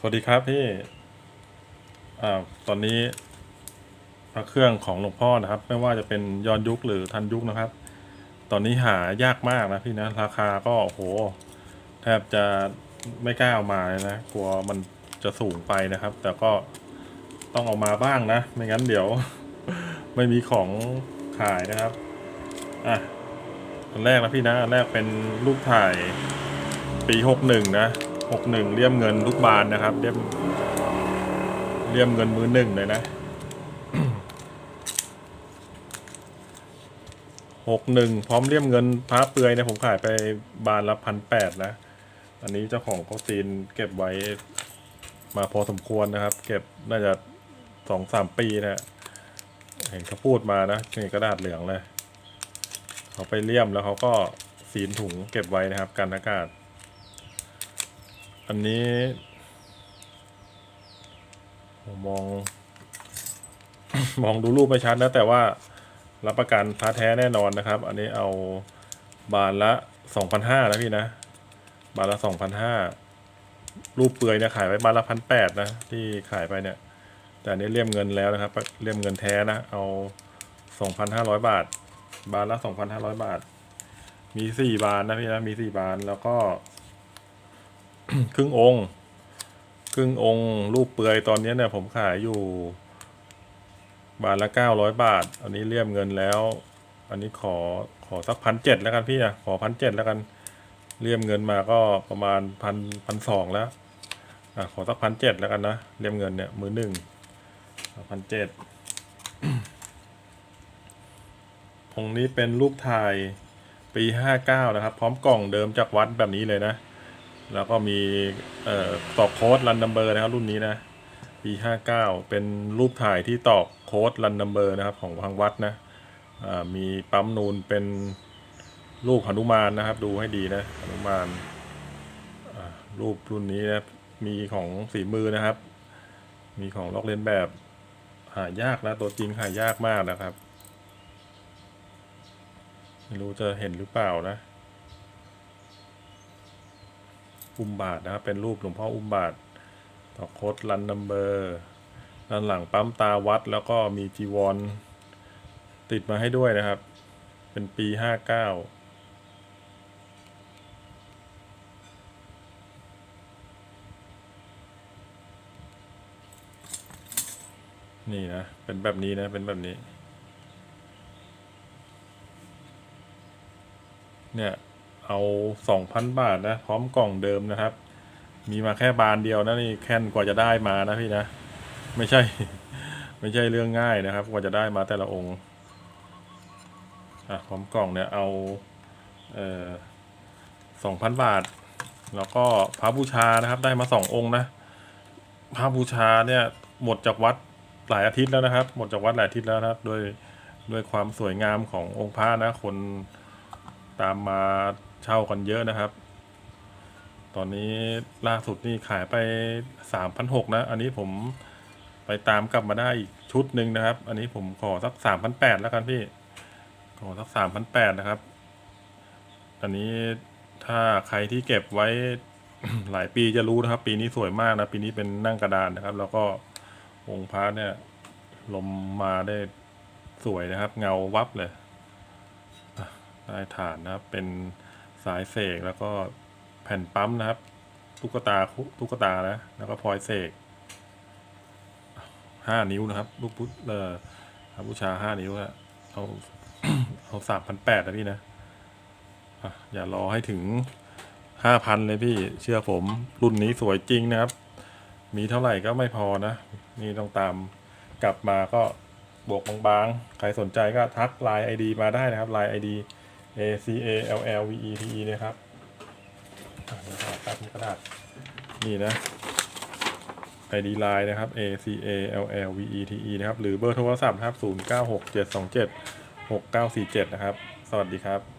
สวัสดีครับพี่อ่าตอนนี้พระเครื่องของหลวงพ่อนะครับ ไม่ว่าจะเป็นย้อนยุคหรือทันยุคนะครับ ตอนนี้หายากมากนะพี่นะราคาก็โอ้โห แทบจะไม่กล้าเอามาเลยนะกลัวมันจะสูงไปนะครับ แต่ก็ต้องเอามาบ้างนะ ไม่งั้นเดี๋ยว ไม่มีของขายนะครับอะอันแรกนะพี่นะอันแรกเป็นรูปถ่ายปีหกหนึ่งนะ หกหนึ่งเลี่ยมเงินลูกบานนะครับเลี่ยมเลี่ยมเงินมือหนึ่งเลยนะหกหนึ่งพร้อมเลี่ยมเงินพระเปลือยเนี่ยผมขายไปบานละพันแปดนะ อันนี้เจ้าของเขาซีนเก็บไว้มาพอสมควรนะครับ เก็บน่าจะสองสามปีนะเห็นเขาพูดมานะนี่กระดาษเหลืองเลย เขาไปเลี่ยมแล้วเขาก็ซีนถุงเก็บไว้นะครับกันอากาศ อันนี้ผมมอง มองดูรูปไม่ชัดนะแต่ว่ารับประกันพาแท้แน่นอนนะครับ อันนี้เอาบานละสองพันห้านะพี่นะ บานละสองพันห้ารูปเปลือยเนี่ยขายไว้บานละพันแปดนะที่ขายไปเนี่ย แต่อันนี้เลี่ยมเงินแล้วนะครับ เลี่ยมเงินแท้นะ เอาสองพันห้าร้อยบาท บานละสองพันห้าร้อยบาท มีสี่บานนะพี่นะ มีสี่บานแล้วก็ ครึ่งองค์ ครึ่งองค์ รูปเปลือยตอนนี้เนี่ยผมขายอยู่ บาทละเก้าร้อยบาท อันนี้เลี่ยมเงินแล้ว อันนี้ขอขอสักพันเจ็ดแล้วกันพี่อะขอพันเจ็ดแล้วกันเลี่ยมเงินมาก็ประมาณพันพันสองแล้วอะขอสักพันเจ็ดแล้วกันนะเลี่ยมเงินเนี่ยมือหนึ่งพันเจ็ดองนี้เป็นรูปถ่ายปีห้าเก้านะครับ พร้อมกล่องเดิมจากวัดแบบนี้เลยนะ แล้วก็มีออตอกโค้ดรันนัมเบอร์นะครับรุ่นนี้นะปีห้าเก้าเป็นรูปถ่ายที่ตอกโค้ดรันนัมเบอร์นะครับของทางวัดนะมีปั๊มนูนเป็นรูปหนุมานนะครับ ดูให้ดีนะหนุมานรูปรุ่นนี้นะมีของฝีมือนะครับ มีของลอกเลียนแบบหายากนะตัวจริงหายากมากนะครับ ไม่รู้จะเห็นหรือเปล่านะ อุ้มบาทนะครับเป็นรูปหลวงพ่ออุ้มบาทต่อโคดรันนัมเบอร์ด้านหลังปั๊มตาวัดแล้วก็มีจีวร ติดมาให้ด้วยนะครับ เป็นปีห้าเก้านี่นะ เป็นแบบนี้นะ เป็นแบบนี้ เนี่ย เอาสองพันบาทนะ พร้อมกล่องเดิมนะครับ มีมาแค่บานเดียวนะนี่แค่นกว่าจะได้มานะพี่นะ ไม่ใช่ ไม่ใช่เรื่องง่ายนะครับ กว่าจะได้มาแต่ละองค์อะพร้อมกล่องเนี่ยเอาเอ่อสองพันบาท แล้วก็พระบูชานะครับ ได้มาสององค์นะพระบูชาเนี่ยหมดจากวัดหลายอาทิตย์แล้วนะครับ หมดจากวัดหลายอาทิตย์แล้วนะครับด้วยด้วยความสวยงามขององค์พระนะคนตามมา เช่ากันเยอะนะครับ ตอนนี้ล่าสุดนี่ขายไปสามพันหกนะ อันนี้ผมไปตามกลับมาได้อีกชุดหนึ่งนะครับ อันนี้ผมขอสักสามพันแปดแล้วกันพี่ ขอสักสามพันแปดนะครับ อันนี้ถ้าใครที่เก็บไว้ หลายปีจะรู้นะครับ ปีนี้สวยมากนะ ปีนี้เป็นนั่งกระดานนะครับ แล้วก็องค์พระเนี่ยลมมาได้สวยนะครับ เงาวับเลยได้ฐานนะครับเป็นายเสกแล้วก็แผ่นปั๊มนะครับตุ๊กตาตุ๊กตานะแล้วก็พลอยเสกห้านิ้วนะครับ ลูกพุทธเอ่อพระบูชาห้านิ้วอะเอาเอาสามพันแปดนะพี่นะอะอย่ารอให้ถึงห้าพันเลยพี่เชื่อผม รุ่นนี้สวยจริงนะครับ มีเท่าไหร่ก็ไม่พอนะ นี่ต้องตามกลับมาก็บวกบางๆ ใครสนใจก็ทักไลน์ ID มาได้นะครับไลน์ ID A C A L L V E T E นะครับกระดาษกระดาษ นี่นะ ID Line นะครับ A C A L L V E T E นะครับ หรือเบอร์โทรศัพท์นะครับ 0 9 6 7 2 7 6 9 4 7 นะครับ สวัสดีครับ